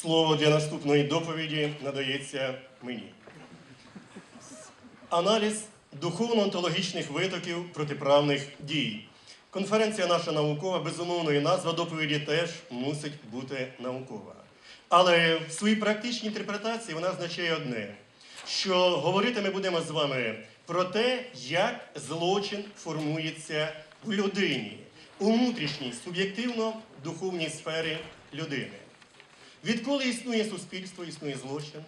Слово для наступної доповіді надається мені. Аналіз духовно-онтологічних витоків протиправних дій. Конференція наша наукова, безумовно, і назва доповіді теж мусить бути наукова. Але в своїй практичній інтерпретації вона означає одне: що говорити ми будемо з вами про те, як злочин формується в людині, у внутрішній, суб'єктивно-духовній сфері людини. Відколи існує суспільство, існує злочин.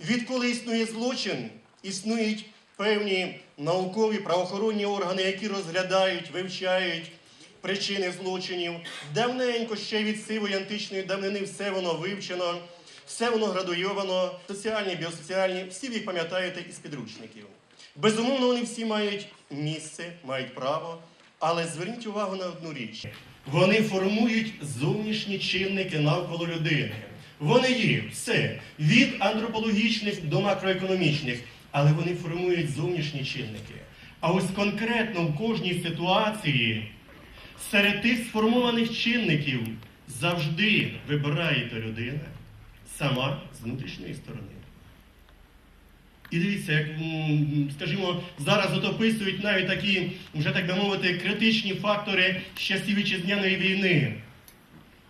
Відколи існує злочин, існують певні наукові правоохоронні органи, які розглядають, вивчають причини злочинів. Давненько ще від сивої античної давнини все воно вивчено, все воно градуйовано, соціальні, біосоціальні, всі їх пам'ятаєте із підручників. Безумовно, вони всі мають місце, мають право, але зверніть увагу на одну річ. Вони формують зовнішні чинники навколо людини. Вони є все від антропологічних до макроекономічних, але вони формують зовнішні чинники. А ось конкретно в кожній ситуації серед тих сформованих чинників завжди вибираєте людина сама з внутрішньої сторони. І дивіться, як, скажімо, зараз от описують навіть такі, вже так би мовити, критичні фактори з часів вітчизняної війни,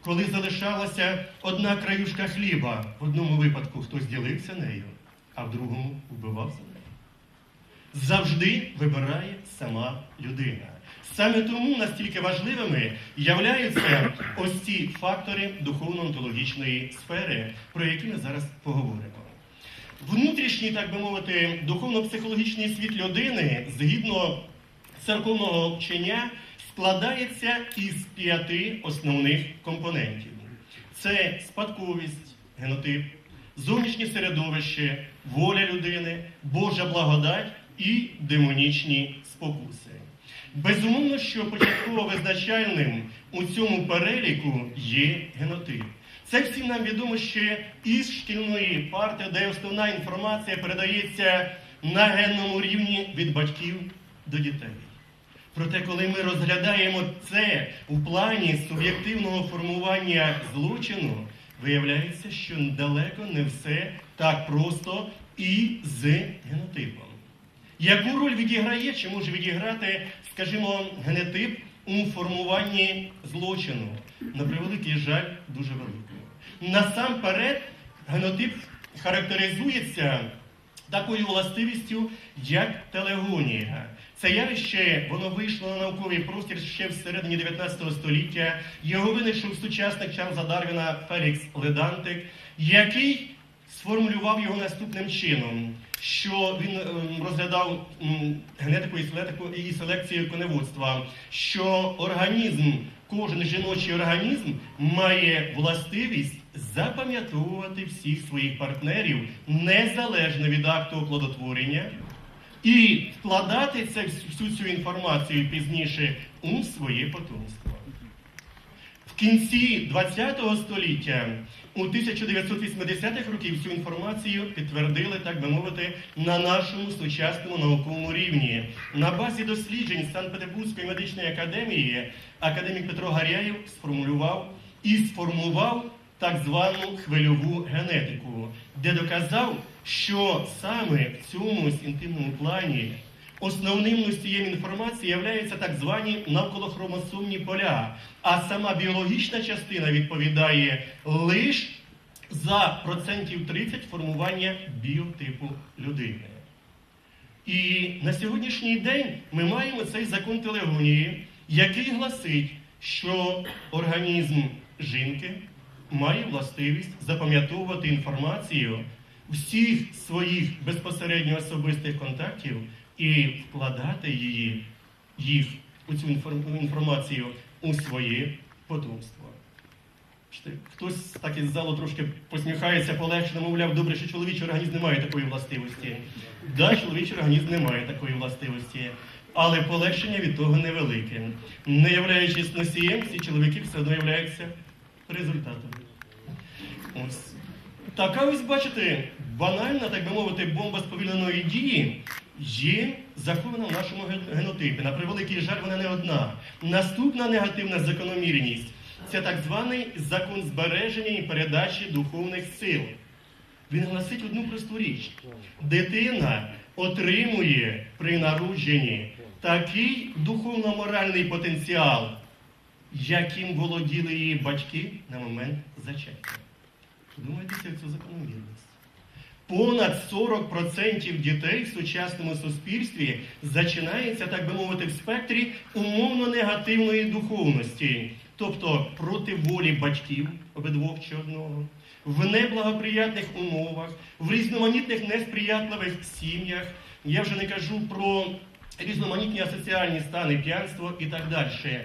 коли залишалася одна краюшка хліба. В одному випадку хтось ділився нею, а в другому вбивався нею. Завжди вибирає сама людина. Саме тому настільки важливими являються ось ці фактори духовно-онтологічної сфери, про які ми зараз поговоримо. Внутрішній, так би мовити, духовно-психологічний світ людини, згідно церковного вчення, складається із п'яти основних компонентів: це спадковість, генотип, зовнішнє середовище, воля людини, Божа благодать і демонічні спокуси. Безумовно, що початково визначальним у цьому переліку є генотип. Це всім нам відомо ще із шкільної парти, де основна інформація передається на генному рівні від батьків до дітей. Проте, коли ми розглядаємо це у плані суб'єктивного формування злочину, виявляється, що далеко не все так просто і з генотипом. Яку роль відіграє чи може відіграти, скажімо, генетип у формуванні злочину? На превеликий жаль, дуже великою. Насамперед, генотип характеризується такою властивістю, як телегонія. Це явище воно вийшло на науковий простір ще в середині 19 століття. Його винайшов сучасник Чарльза Дарвіна Фелікс Ледантик, який сформулював його наступним чином, що він ем, розглядав генетику і селекцію коневодства, що організм, кожен жіночий організм має властивість запам'ятовувати всіх своїх партнерів незалежно від акту оплодотворення. І вкладати це, всю цю інформацію пізніше у своє потомство. В кінці ХХ століття, у 1980-х років цю інформацію підтвердили, так би мовити, на нашому сучасному науковому рівні. На базі досліджень Санкт-Петербурзької медичної академії академік Петро Гаряєв сформулював і сформував так звану хвильову генетику, де доказав, що саме в цьому інтимному плані Основним носієм інформації являються так звані навколохромосомні поля, а сама біологічна частина відповідає лише за процентів 30 формування біотипу людини. І на сьогоднішній день ми маємо цей закон телегонії, який гласить, що організм жінки має властивість запам'ятовувати інформацію всіх своїх безпосередньо особистих контактів і вкладати її, їх у цю інформацію у своє потомство. Хтось так із залу трошки посміхається полегшено, мовляв, добре, що чоловічий організм не має такої властивості. Да, чоловічий організм не має такої властивості, але полегшення від того невелике. Не являючись носієм, ці чоловіки все одно являються результатом. Ось. Така ось, бачите, банальна, так би мовити, бомба сповільненої дії є захована в нашому генотипі. На превеликий жаль, вона не одна. Наступна негативна закономірність. Це так званий закон збереження і передачі духовних сил. Він гласить одну просту річ: дитина отримує при народженні такий духовно-моральний потенціал, яким володіли її батьки на момент зачаття. Думайтеся в цю закономірність. Понад 40% дітей в сучасному суспільстві зачинається, так би мовити, в спектрі умовно негативної духовності, тобто проти волі батьків обидвох чи одного, в неблагоприятних умовах, в різноманітних несприятливих сім'ях. Я вже не кажу про різноманітні асоціальні стани, п'янство і так далі.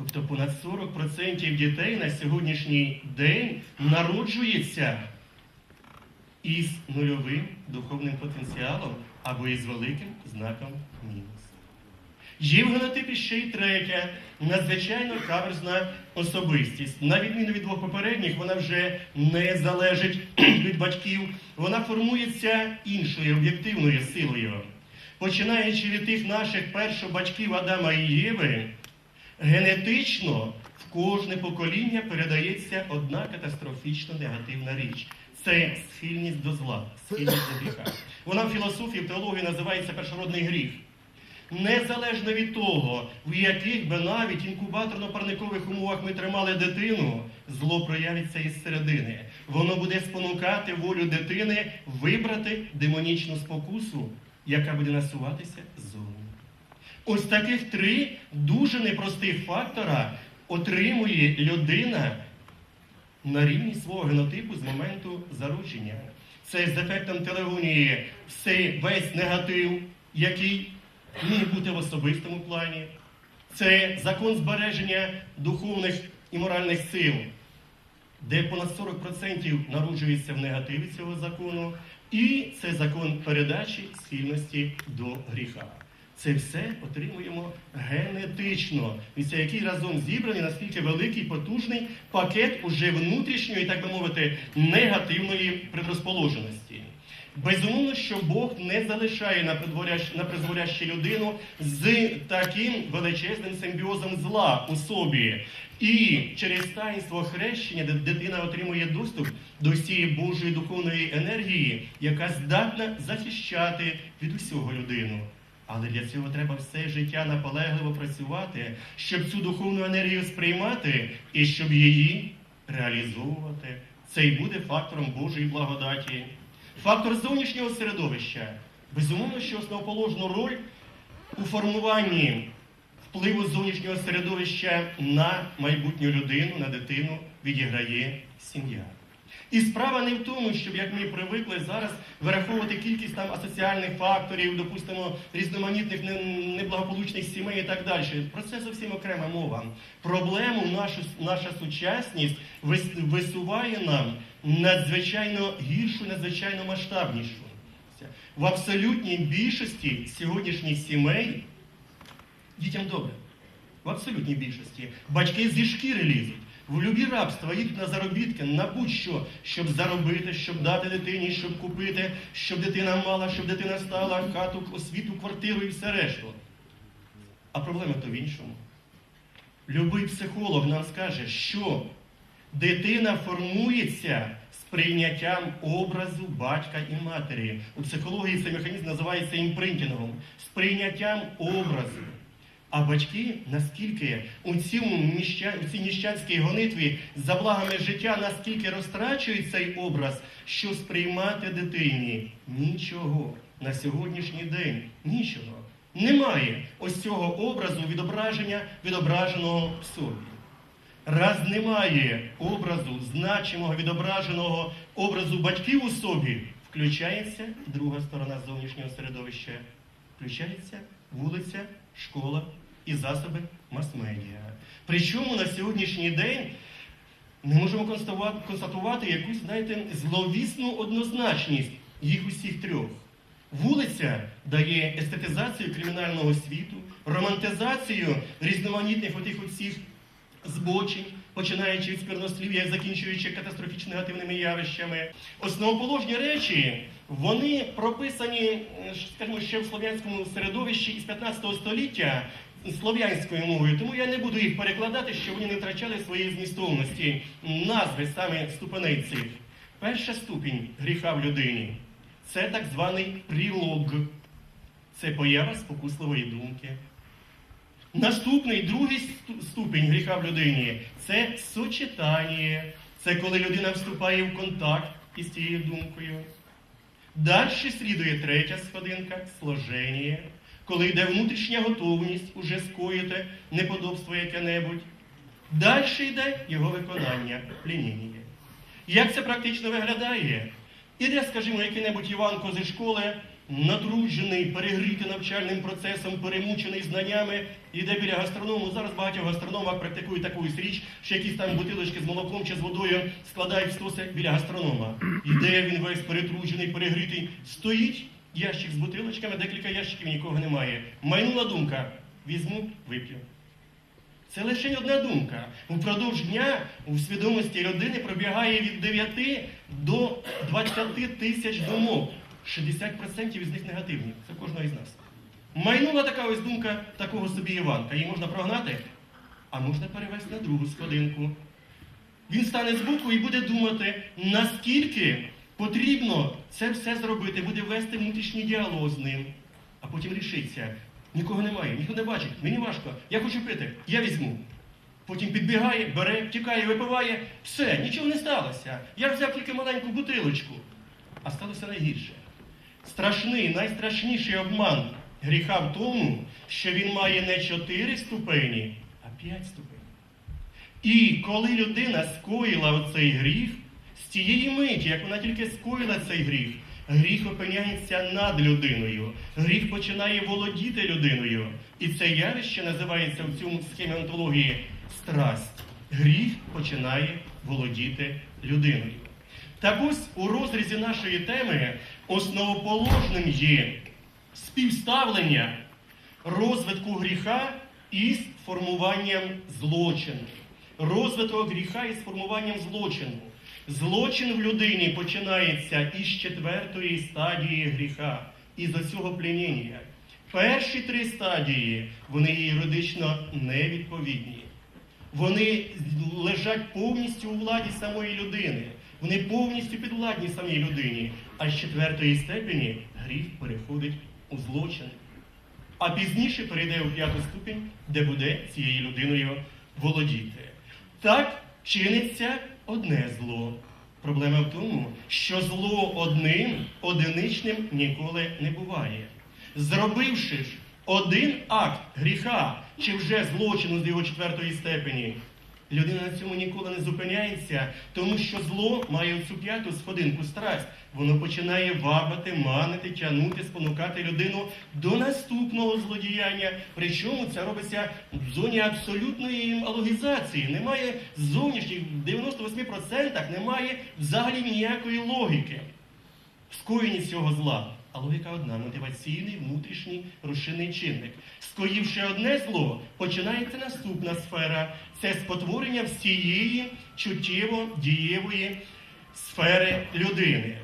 Тобто понад 40% дітей на сьогоднішній день народжується із нульовим духовним потенціалом або із великим знаком мінус. Є в генотипі ще й третя, надзвичайно каверзна особистість. На відміну від двох попередніх, вона вже не залежить від батьків, вона формується іншою об'єктивною силою. Починаючи від тих наших першобатьків Адама і Єви, генетично в кожне покоління передається одна катастрофічно негативна річ. Це схильність до зла, схильність до гріха. Вона в філософії, в теології називається першородний гріх. Незалежно від того, в яких би навіть інкубаторно-парникових умовах ми тримали дитину, зло проявиться із середини. Воно буде спонукати волю дитини вибрати демонічну спокусу, яка буде насуватися ззовні. Ось таких три дуже непростих фактора отримує людина на рівні свого генотипу з моменту зародження. Це з ефектом телегонії весь негатив, який міг бути в особистому плані. Це закон збереження духовних і моральних сил, де понад 40% народжується в негативі цього закону, і це закон передачі схильності до гріха. Це все отримуємо генетично. І це який разом зібраний наскільки великий, потужний пакет уже внутрішньої, так би мовити, негативної предрозположеності. Безумовно, що Бог не залишає на на людину з таким величезним симбіозом зла у собі. І через таїнство хрещення дитина отримує доступ до цієї Божої духовної енергії, яка здатна захищати від усього людину. Але для цього треба все життя наполегливо працювати, щоб цю духовну енергію сприймати і щоб її реалізовувати. Це і буде фактором Божої благодаті. Фактор зовнішнього середовища. Безумовно, що основоположну роль у формуванні впливу зовнішнього середовища на майбутню людину, на дитину відіграє сім'я. І справа не в тому, щоб як ми привикли зараз вираховувати кількість там асоціальних факторів, допустимо, різноманітних неблагополучних сімей і так далі. Про це зовсім окрема мова. Проблему нашу, наша сучасність висуває нам надзвичайно гіршу, надзвичайно масштабнішу. В абсолютній більшості сьогоднішніх сімей дітям добре. В абсолютній більшості. Батьки зі шкіри лізуть. В любі рабства їдуть на заробітки, на будь-що, щоб заробити, щоб дати дитині, щоб купити, щоб дитина мала, щоб дитина стала хату, освіту, квартиру і все решту. А проблема то в іншому. Любий психолог нам скаже, що дитина формується з прийняттям образу батька і матері. У психології цей механізм називається імпринтингом, з прийняттям образу. А батьки, наскільки у цьому у цій ніщанській гонитві за благами життя, наскільки розтрачують цей образ, що сприймати дитині нічого на сьогоднішній день, нічого. Немає ось цього образу відображення відображеного в собі. Раз немає образу, значимого відображеного образу батьків у собі, включається друга сторона зовнішнього середовища. Включається вулиця, школа і засоби мас-медіа. Причому на сьогоднішній день не можемо констатувати, якусь, знаєте, зловісну однозначність їх усіх трьох. Вулиця дає естетизацію кримінального світу, романтизацію різноманітних отих оцих збочень, починаючи від сквернослів'я, закінчуючи катастрофічно негативними явищами. Основоположні речі, вони прописані, е, скажімо, ще в слов'янському середовищі із 15 століття. Слов'янською мовою, тому я не буду їх перекладати, щоб вони не втрачали своєї змістовності. Назви саме ступеней цих. Перша ступінь гріха в людині це так званий прилог. Це поява спокусливої думки. Наступний другий ступінь гріха в людині це сочетання. Це коли людина вступає в контакт із тією думкою. Далі слідує третя сходинка сложення, коли йде внутрішня готовність уже скоїти неподобство яке-небудь. Далі йде його виконання, плініння. Як це практично виглядає? Іде, скажімо, який-небудь Іванко зі школи, натруджений, перегрітий навчальним процесом, перемучений знаннями, іде біля гастроному. Зараз багато в гастрономах практикують таку річ, що якісь там бутилочки з молоком чи з водою складають в стоси біля гастронома. Іде він весь перетруджений, перегрітий, стоїть ящик з бутилочками, декілька ящиків нікого немає. Майнула думка: візьму, вип'ю. Це лише одна думка. Упродовж дня у свідомості людини пробігає від 9 до 20 тисяч думок. 60% із них негативні. Це кожного із нас. Майнула така ось думка такого собі Іванка. Її можна прогнати, а можна перевести на другу сходинку. Він стане збоку і буде думати, наскільки потрібно це все зробити, буде вести внутрішній діалог з ним, а потім рішиться. Нікого немає, ніхто не бачить, мені важко, я хочу пити, я візьму. Потім підбігає, бере, тікає, випиває. Все, нічого не сталося. Я взяв тільки маленьку бутилочку. А сталося найгірше. Страшний, найстрашніший обман гріха в тому, що він має не чотири ступені, а п'ять ступенів. І коли людина скоїла оцей гріх, тієї миті, як вона тільки скоїла цей гріх, гріх опиняється над людиною, гріх починає володіти людиною. І це явище називається в цьому схемі онтології страсть. Гріх починає володіти людиною. Так ось у розрізі нашої теми основоположним є співставлення розвитку гріха із формуванням злочину. Розвиток гріха із формуванням злочину. Злочин в людині починається із четвертої стадії гріха, із оцього плініння. Перші три стадії вони юридично невідповідні. Вони лежать повністю у владі самої людини. Вони повністю підвладні самій людині. А з четвертої степені гріх переходить у злочин. А пізніше перейде у п'яту ступінь, де буде цією людиною володіти. Так чиниться одне зло. Проблема в тому, що зло одним, одиничним ніколи не буває. Зробивши ж один акт гріха чи вже злочину з його четвертої степені, людина на цьому ніколи не зупиняється, тому що зло має цю п'яту сходинку страсть. Воно починає вабити, манити, тягнути, спонукати людину до наступного злодіяння. Причому це робиться в зоні абсолютної алогізації. Немає зовнішніх, в 98% немає взагалі ніякої логіки в скоєнні цього зла. А логіка одна мотиваційний внутрішній рушійний чинник. Скоївши одне зло, починається наступна сфера це спотворення всієї чуттєво-дієвої сфери людини.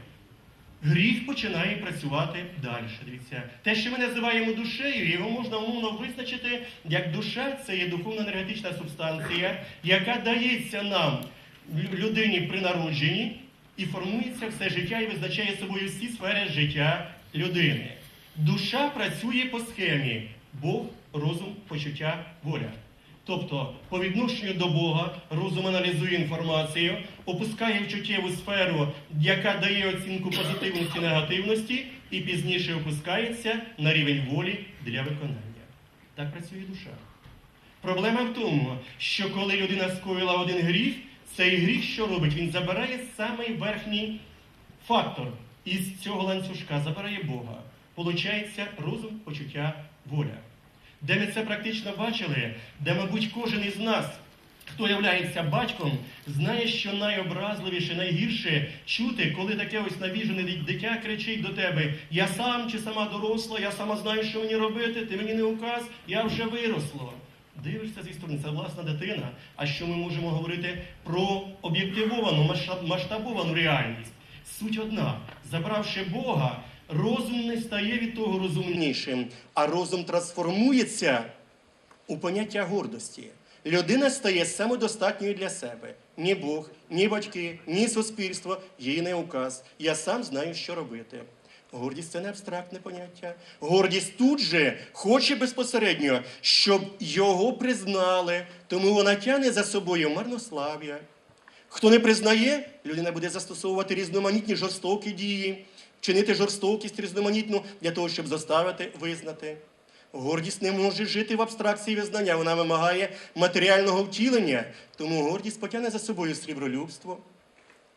Гріх починає працювати далі. Дивіться, те, що ми називаємо душею, його можна умовно визначити як душа це є духовно-енергетична субстанція, яка дається нам людині при народженні і формується все життя і визначає собою всі сфери життя людини. Душа працює по схемі Бог, розум, почуття, воля. Тобто, по відношенню до Бога розум аналізує інформацію, опускає в чуттєву сферу, яка дає оцінку позитивності негативності, і пізніше опускається на рівень волі для виконання. Так працює душа. Проблема в тому, що коли людина скоїла один гріх, цей гріх що робить? Він забирає самий верхній фактор із цього ланцюжка, забирає Бога. Получається розум, почуття, воля. Де ми це практично бачили, де, мабуть, кожен із нас, хто являється батьком, знає, що найобразливіше, найгірше чути, коли таке ось навіжене дитя кричить до тебе: Я сам чи сама доросла, я сама знаю, що мені робити, ти мені не указ, я вже виросло. Дивишся зі сторони, це власна дитина. А що ми можемо говорити про об'єктивовану, масштаб- масштабовану реальність? Суть одна: забравши Бога, розум не стає від того розумнішим, а розум трансформується у поняття гордості. Людина стає самодостатньою для себе. Ні Бог, ні батьки, ні суспільство їй не указ. Я сам знаю, що робити. Гордість це не абстрактне поняття. Гордість тут же хоче безпосередньо, щоб його признали, тому вона тягне за собою марнослав'я. Хто не признає, людина буде застосовувати різноманітні жорстокі дії, чинити жорстокість різноманітну для того, щоб заставити визнати. Гордість не може жити в абстракції визнання, вона вимагає матеріального втілення, тому гордість потягне за собою срібролюбство.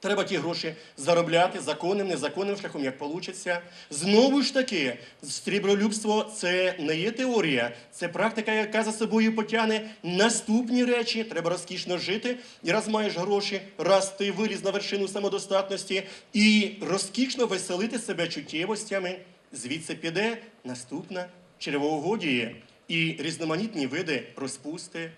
Треба ті гроші заробляти законним, незаконним шляхом, як получиться. Знову ж таки, срібролюбство це не є теорія, це практика, яка за собою потягне наступні речі. Треба розкішно жити. І раз маєш гроші, раз ти виліз на вершину самодостатності і розкішно веселити себе чуттєвостями. Звідси піде наступна червоугодіє і різноманітні види розпусти.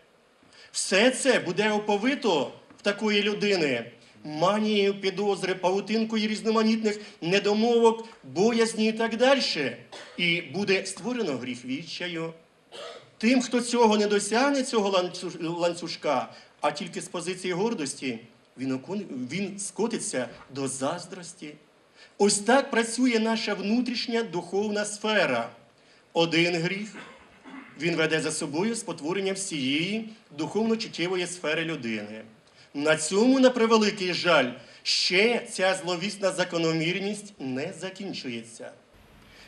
Все це буде оповито в такої людини манією, підозри, павутинкою різноманітних недомовок, боязні і так далі. І буде створено гріх відчаю. Тим, хто цього не досягне, цього ланцюжка, а тільки з позиції гордості, він, окон- він скотиться до заздрості. Ось так працює наша внутрішня духовна сфера. Один гріх він веде за собою спотворення всієї духовно-чуттєвої сфери людини. На цьому, на превеликий жаль, ще ця зловісна закономірність не закінчується.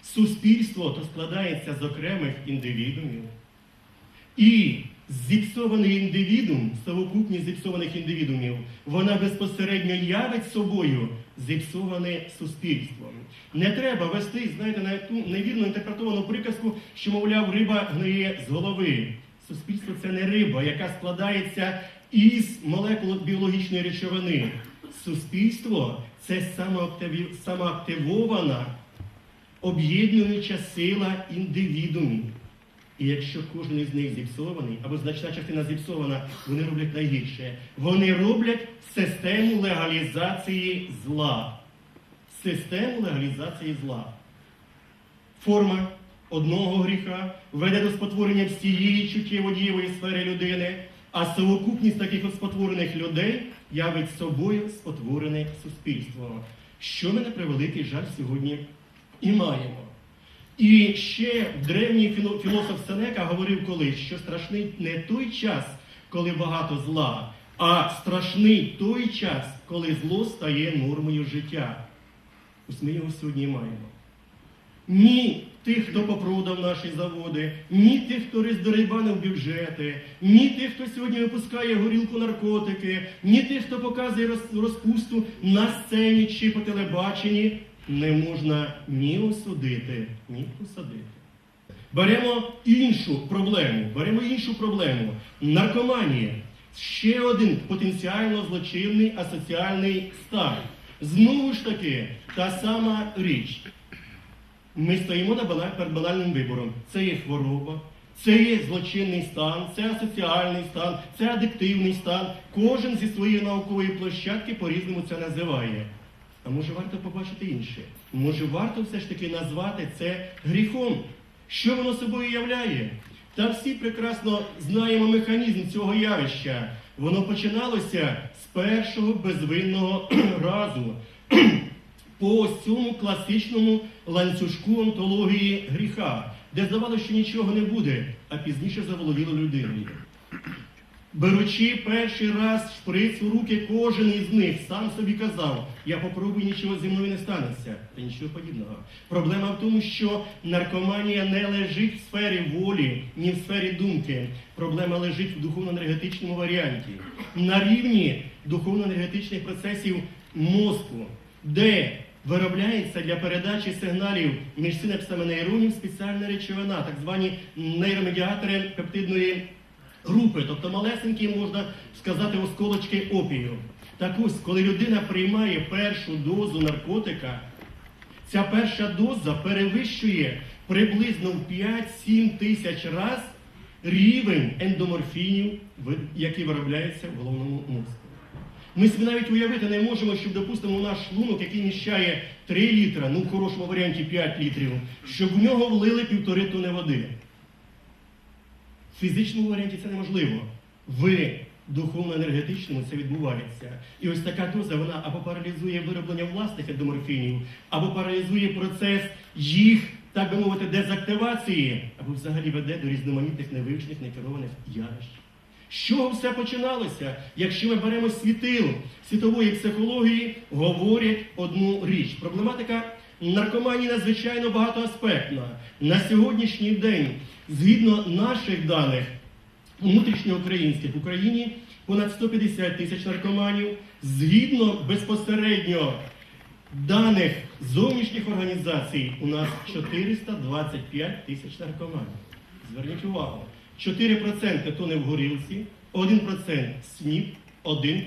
Суспільство то складається з окремих індивідумів. І зіпсований індивідум, совокупність зіпсованих індивідумів, вона безпосередньо явить собою зіпсоване суспільство. Не треба вести, знаєте, на ту невірно інтерпретовану приказку, що, мовляв, риба гниє з голови. Суспільство це не риба, яка складається із молекул біологічної речовини. Суспільство це самоактивована об'єднуюча сила індивідумів. І якщо кожен із них зіпсований, або значна частина зіпсована, вони роблять найгірше. Вони роблять систему легалізації зла. Систему легалізації зла. Форма одного гріха веде до спотворення всієї чуттєво-дієвої сфери людини, а совокупність таких от спотворених людей явить собою спотворене суспільство. Що ми на превеликий жаль сьогодні і маємо. І ще древній філо- філософ Сенека говорив колись, що страшний не той час, коли багато зла, а страшний той час, коли зло стає нормою життя. Ось ми його сьогодні маємо. Ні тих, хто попродав наші заводи, ні тих, хто роздерибанив бюджети, ні тих, хто сьогодні випускає горілку наркотики, ні тих, хто показує розпусту на сцені чи по телебаченні, не можна ні осудити, ні посадити. Беремо іншу проблему. Беремо іншу проблему. Наркоманія. Ще один потенціально злочинний асоціальний стан. Знову ж таки, та сама річ. Ми стоїмо перед банальним вибором. Це є хвороба, це є злочинний стан, це асоціальний стан, це адиктивний стан. Кожен зі своєї наукової площадки по-різному це називає. А може варто побачити інше? Може варто все ж таки назвати це гріхом? Що воно собою являє? Та всі прекрасно знаємо механізм цього явища. Воно починалося з першого безвинного разу по ось цьому класичному ланцюжку онтології гріха, де здавалося, що нічого не буде, а пізніше заволоділо людиною. Беручи перший раз шприц у руки, кожен із них сам собі казав, я попробую, нічого зі мною не станеться. Та нічого подібного. Проблема в тому, що наркоманія не лежить в сфері волі, ні в сфері думки. Проблема лежить в духовно-енергетичному варіанті. На рівні духовно-енергетичних процесів мозку, де виробляється для передачі сигналів між синапсами нейронів спеціальна речовина, так звані нейромедіатори пептидної групи, тобто малесенькі, можна сказати, осколочки опію. Так ось, коли людина приймає першу дозу наркотика, ця перша доза перевищує приблизно в 5-7 тисяч раз рівень ендоморфінів, які виробляються в головному мозку. Ми собі навіть уявити не можемо, щоб, допустимо, наш шлунок, який міщає 3 літра, ну в хорошому варіанті 5 літрів, щоб в нього влили півтори тони води. В фізичному варіанті це неможливо. В духовно-енергетичному це відбувається. І ось така доза вона або паралізує вироблення власних ендоморфінів, або паралізує процес їх, так би мовити, дезактивації, або взагалі веде до різноманітних невивчених, некерованих явищ. З чого все починалося? Якщо ми беремо світил світової психології, говорять одну річ. Проблематика наркоманії надзвичайно багатоаспектна. На сьогоднішній день, згідно наших даних, внутрішньоукраїнських в Україні понад 150 тисяч наркоманів, згідно безпосередньо даних зовнішніх організацій, у нас 425 тисяч наркоманів. Зверніть увагу, 4% то не в горілці, 1% СНІП, 1%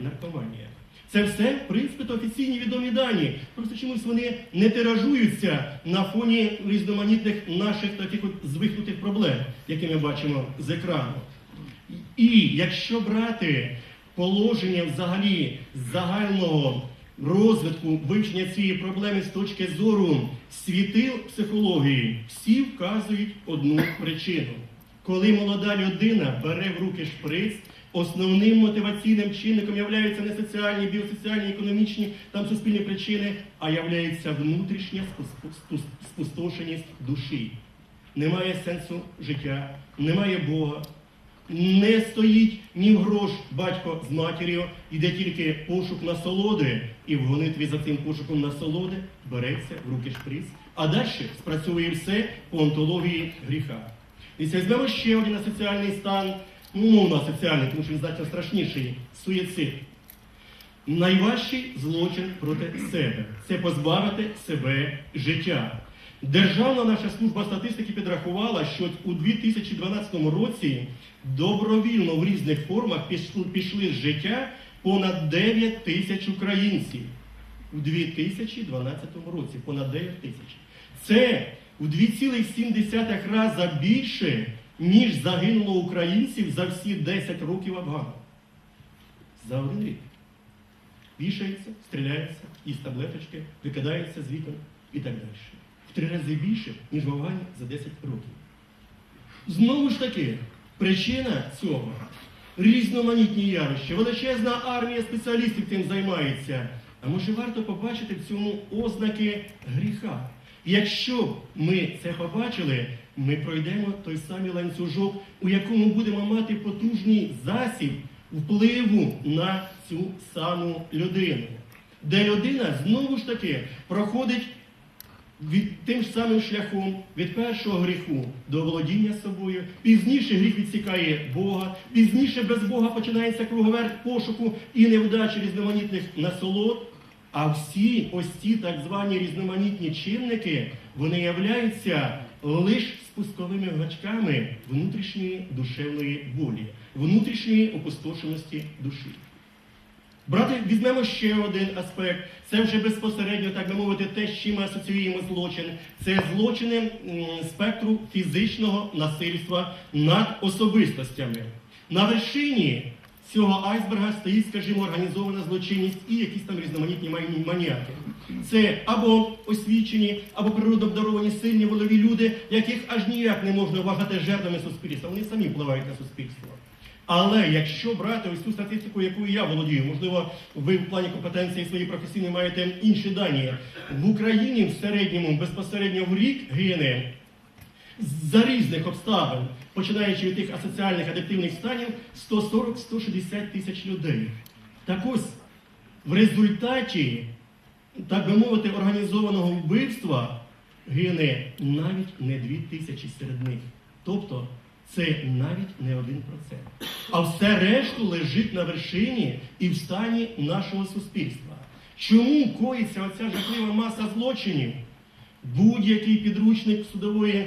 наркоманія. Це все, в принципі, то офіційні відомі дані. Просто чомусь вони не тиражуються на фоні різноманітних наших таких от звихнутих проблем, які ми бачимо з екрану. І якщо брати положення взагалі загального розвитку вивчення цієї проблеми з точки зору світил психології, всі вказують одну причину. Коли молода людина бере в руки шприц, основним мотиваційним чинником являються не соціальні, біосоціальні, економічні там суспільні причини, а являється внутрішня спус- спус- спустошеність душі. Немає сенсу життя, немає Бога, не стоїть ні в грош батько з матір'ю, йде тільки пошук насолоди, і в гонитві за цим пошуком насолоди береться в руки шприц, а далі спрацьовує все по онтології гріха. І це візьмемо ще один соціальний стан, ну, умовно соціальний, тому що він значно страшніший суїцид. Найважчий злочин проти себе це позбавити себе життя. Державна наша служба статистики підрахувала, що у 2012 році добровільно в різних формах пішли з життя понад 9 тисяч українців. У 2012 році понад 9 тисяч. Це у 2,7 рази більше, ніж загинуло українців за всі 10 років Афгану. За один рік. Вішається, стріляється, із таблеточки, викидається з вікон і так далі. В три рази більше, ніж в Афгані за 10 років. Знову ж таки, причина цього різноманітні явища, величезна армія спеціалістів цим займається. А може варто побачити в цьому ознаки гріха? Якщо б ми це побачили, ми пройдемо той самий ланцюжок, у якому будемо мати потужний засіб впливу на цю саму людину, де людина знову ж таки проходить від тим ж самим шляхом від першого гріху до володіння собою. Пізніше гріх відсікає Бога, пізніше без Бога починається круговерт пошуку і невдачі різноманітних насолод. А всі ось ці так звані різноманітні чинники, вони являються лише спусковими гачками внутрішньої душевної болі, внутрішньої опустошеності душі. Брати, візьмемо ще один аспект. Це вже безпосередньо, так би мовити, те, з чим ми асоціюємо злочин. Це злочини спектру фізичного насильства над особистостями. На вершині цього айсберга стоїть, скажімо, організована злочинність і якісь там різноманітні мані- маніяки. Це або освічені, або природообдаровані сильні волові люди, яких аж ніяк не можна вважати жертвами суспільства. Вони самі впливають на суспільство. Але якщо брати ось цю статистику, якою я володію, можливо, ви в плані компетенції свої професійні маєте інші дані. В Україні в середньому безпосередньо в рік гине за різних обставин, починаючи від тих асоціальних адиктивних станів, 140-160 тисяч людей. Так ось в результаті, так би мовити, організованого вбивства гине навіть не дві тисячі серед них. Тобто це навіть не один процент. А все решту лежить на вершині і в стані нашого суспільства. Чому коїться оця жахлива маса злочинів? Будь-який підручник судової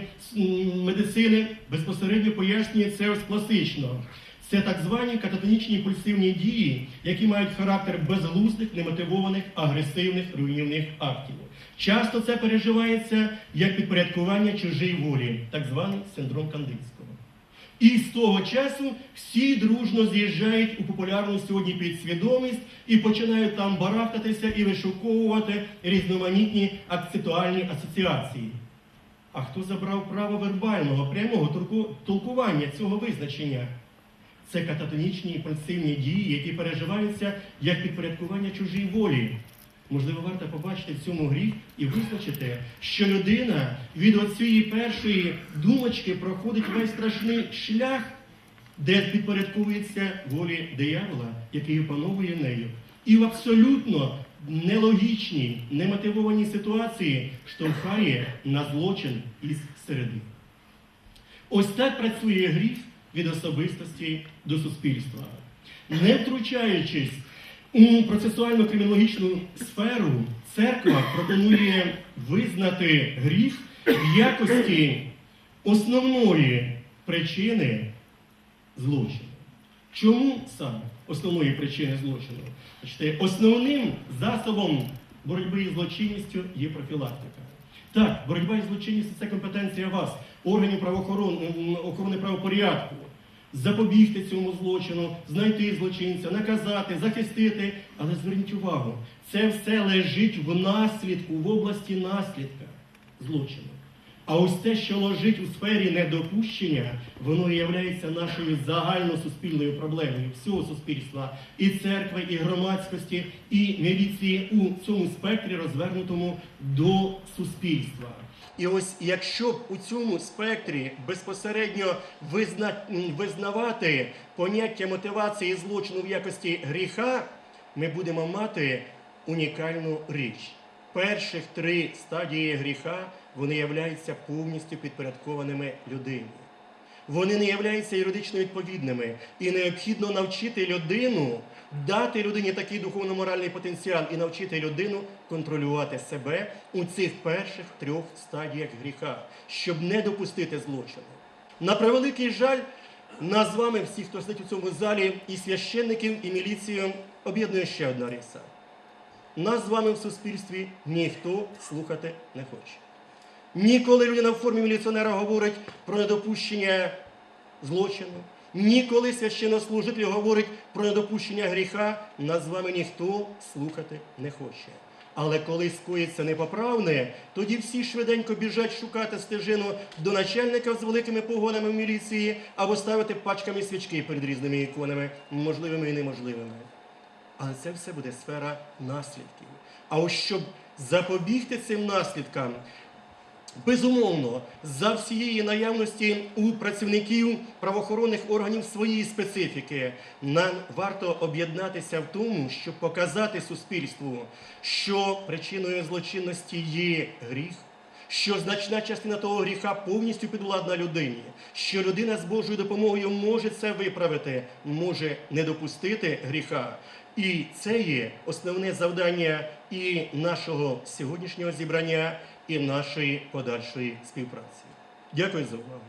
медицини безпосередньо пояснює це ось класично. Це так звані кататонічні пульсивні дії, які мають характер безглуздих, немотивованих, агресивних, руйнівних актів. Часто це переживається як підпорядкування чужій волі, так званий синдром Кандинського. І з того часу всі дружно з'їжджають у популярну сьогодні підсвідомість і починають там барахтатися і вишуковувати різноманітні акцентуальні асоціації. А хто забрав право вербального, прямого толкування цього визначення? Це кататонічні імпульсивні дії, які переживаються як підпорядкування чужій волі. Можливо, варто побачити в цьому гріх і визначити, що людина від оцієї першої думочки проходить весь страшний шлях, де підпорядковується волі диявола, який опановує нею. І в абсолютно нелогічній, немотивованій ситуації штовхає на злочин із середи. Ось так працює гріх від особистості до суспільства. Не втручаючись у процесуально кримінологічну сферу, церква пропонує визнати гріх в якості основної причини злочину. Чому саме основної причини злочину? Бачите, основним засобом боротьби із злочинністю є профілактика. Так, боротьба із злочинністю це компетенція вас, органів правоохорони охорони правопорядку. Запобігти цьому злочину, знайти злочинця, наказати, захистити. Але зверніть увагу, це все лежить в наслідку, в області наслідка злочину. А ось те, що лежить у сфері недопущення, воно є нашою загальносуспільною проблемою всього суспільства, і церкви, і громадськості, і міліції у цьому спектрі, розвернутому до суспільства. І ось якщо б у цьому спектрі безпосередньо визна... визнавати поняття мотивації злочину в якості гріха, ми будемо мати унікальну річ. Перших три стадії гріха вони являються повністю підпорядкованими людині. Вони не являються юридично відповідними. І необхідно навчити людину, дати людині такий духовно-моральний потенціал і навчити людину контролювати себе у цих перших трьох стадіях гріха, щоб не допустити злочину. На превеликий жаль, нас з вами, всіх, хто сидить у цьому залі, і священників, і міліцію, об'єднує ще одна риса. Нас з вами в суспільстві ніхто слухати не хоче. Ніколи людина в формі міліціонера говорить про недопущення злочину, ніколи священнослужитель говорить про недопущення гріха, нас з вами ніхто слухати не хоче. Але коли скоїться непоправне, тоді всі швиденько біжать шукати стежину до начальника з великими погонами в міліції або ставити пачками свічки перед різними іконами, можливими і неможливими. Але це все буде сфера наслідків. А ось щоб запобігти цим наслідкам, безумовно, за всієї наявності у працівників правоохоронних органів своєї специфіки, нам варто об'єднатися в тому, щоб показати суспільству, що причиною злочинності є гріх. Що значна частина того гріха повністю підвладна людині, що людина з Божою допомогою може це виправити, може не допустити гріха. І це є основне завдання і нашого сьогоднішнього зібрання, і нашої подальшої співпраці. Дякую за увагу.